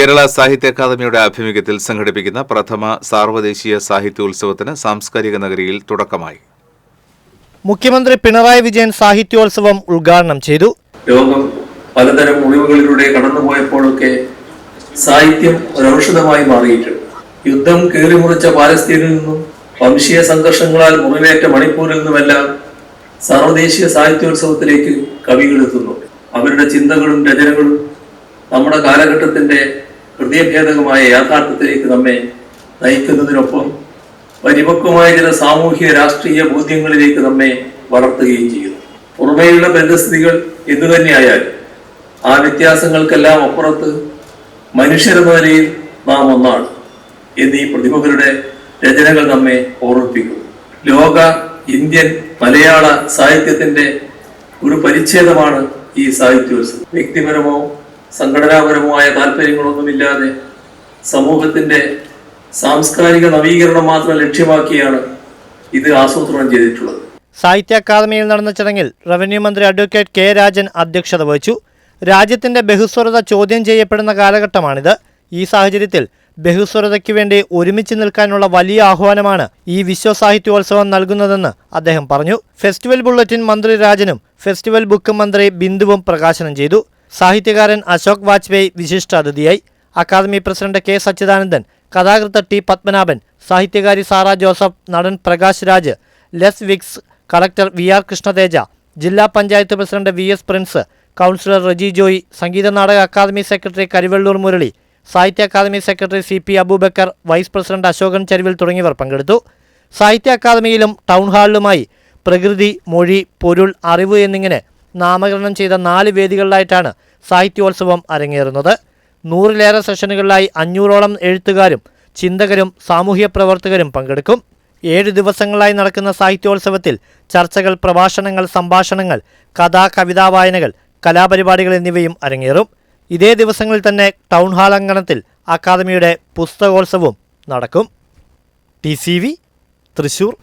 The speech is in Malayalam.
കേരള സാഹിത്യ അക്കാദമിയുടെ ആഭിമുഖ്യത്തിൽ സംഘടിപ്പിക്കുന്ന പ്രഥമ സാർവദേശീയ സാഹിത്യോത്സവത്തിന് സാംസ്കാരിക നഗരിയിൽ തുടക്കമായി. മുഖ്യമന്ത്രി പിണറായി വിജയൻ സാഹിത്യോത്സവം ഉദ്ഘാടനം ചെയ്തു. ലോകം പലതരം ഒഴിവുകളിലൂടെ കടന്നുപോയപ്പോഴൊക്കെ സാഹിത്യം ഒരൌഷധമായി മാറിയിട്ടുണ്ട്. യുദ്ധം കീറിമുറിച്ച പാലസ്തീനിൽ നിന്നും വംശീയ സംഘർഷങ്ങളാൽ മുറിവേറ്റ മണിപ്പൂരിൽ നിന്നുമെല്ലാം സർവദേശീയ സാഹിത്യോത്സവത്തിലേക്ക് കവികൾ എത്തുന്നു. അവരുടെ ചിന്തകളും രചനകളും നമ്മുടെ കാലഘട്ടത്തിന്റെ ഹൃദയഭേദകമായ യാഥാർത്ഥ്യത്തിലേക്ക് നമ്മെ നയിക്കുന്നതിനൊപ്പം പരിപക്വമായ ചില സാമൂഹ്യ രാഷ്ട്രീയ ബോധ്യങ്ങളിലേക്ക് നമ്മെ വളർത്തുകയും ചെയ്യുന്നു. പുറമേയുള്ള ബന്ധസ്ഥിതികൾ എന്തു തന്നെയായാലും ആ വ്യത്യാസങ്ങൾക്കെല്ലാം അപ്പുറത്ത് മനുഷ്യരെന്ന നിലയിൽ നാം ഒന്നാണ് എന്നീ പ്രതിഭകളുടെ രചനകൾ നമ്മെ ഓർമ്മിപ്പിക്കുന്നു. ലോക ഇന്ത്യൻ മലയാള സാഹിത്യത്തിന്റെ ഒരു പരിച്ഛേദമാണ് ഈ സാഹിത്യോത്സവം. വ്യക്തിപരമോ സംഘടനാപരമോ ആയ താല്പര്യങ്ങളൊന്നുമില്ലാതെ സമൂഹത്തിന്റെ സാംസ്കാരിക നവീകരണം മാത്രം ലക്ഷ്യമാക്കിയാണ് ഇത് ആസൂത്രണം ചെയ്തിട്ടുള്ളത്. സാഹിത്യ അക്കാദമിയിൽ നടന്ന ചടങ്ങിൽ റവന്യൂ മന്ത്രി അഡ്വക്കേറ്റ് കെ രാജൻ അധ്യക്ഷത വഹിച്ചു. രാജ്യത്തിന്റെ ബഹുസ്വരത ചോദ്യം ചെയ്യപ്പെടുന്ന കാലഘട്ടമാണിത്. ഈ സാഹചര്യത്തിൽ ബഹുസ്വരതയ്ക്ക് വേണ്ടി ഒരുമിച്ച് നിൽക്കാനുള്ള വലിയ ആഹ്വാനമാണ് ഈ വിശ്വസാഹിത്യോത്സവം നൽകുന്നതെന്ന് അദ്ദേഹം പറഞ്ഞു. ഫെസ്റ്റിവൽ ബുള്ളറ്റിൻ മന്ത്രി രാജനും ഫെസ്റ്റിവൽ ബുക്ക് മന്ത്രി ബിന്ദുവും പ്രകാശനം ചെയ്തു. സാഹിത്യകാരൻ അശോക് വാജ്പേയി വിശിഷ്ടാതിഥിയായി അക്കാദമി പ്രസിഡന്റ് കെ സച്ചിദാനന്ദൻ കഥാകൃത്ത് ടി പത്മനാഭൻ സാഹിത്യകാരി സാറ ജോസഫ് നടൻ Prakash Raj Les Wicks collector V R Krishnateja ജില്ലാ panchayat president V S Prince councillor Reji Joy Sangeetha Nataka academy secretary Karivellur Murali Sahitya academy secretary C P Abubakar vice president Ashokan Charuvil തുടങ്ങിയവർ പങ്കെടുത്തു. സാഹിത്യ അക്കാദമിയിലും ടൗൺ ഹാളിലുമായി പ്രകൃതി മൊഴി പൊരുൾ അറിവ് എന്നിങ്ങനെ നാമകരണം ചെയ്ത നാല് വേദികളിലായിട്ടാണ് സാഹിത്യോത്സവം അരങ്ങേറുന്നത്. നൂറിലേറെ സെഷനുകളിലായി അഞ്ഞൂറോളം എഴുത്തുകാരും ചിന്തകരും സാമൂഹ്യ പ്രവർത്തകരും പങ്കെടുക്കും. ഏഴ് ദിവസങ്ങളായി നടക്കുന്ന സാഹിത്യോത്സവത്തിൽ ചർച്ചകൾ പ്രഭാഷണങ്ങൾ സംഭാഷണങ്ങൾ കഥാ കവിതാ വായനകൾ കലാപരിപാടികൾ എന്നിവയും അരങ്ങേറും. ഇതേ ദിവസങ്ങളിൽ തന്നെ ടൗൺ ഹാൾ അങ്കണത്തിൽ അക്കാദമിയുടെ പുസ്തകോത്സവവും നടക്കും. T C V Thrissur.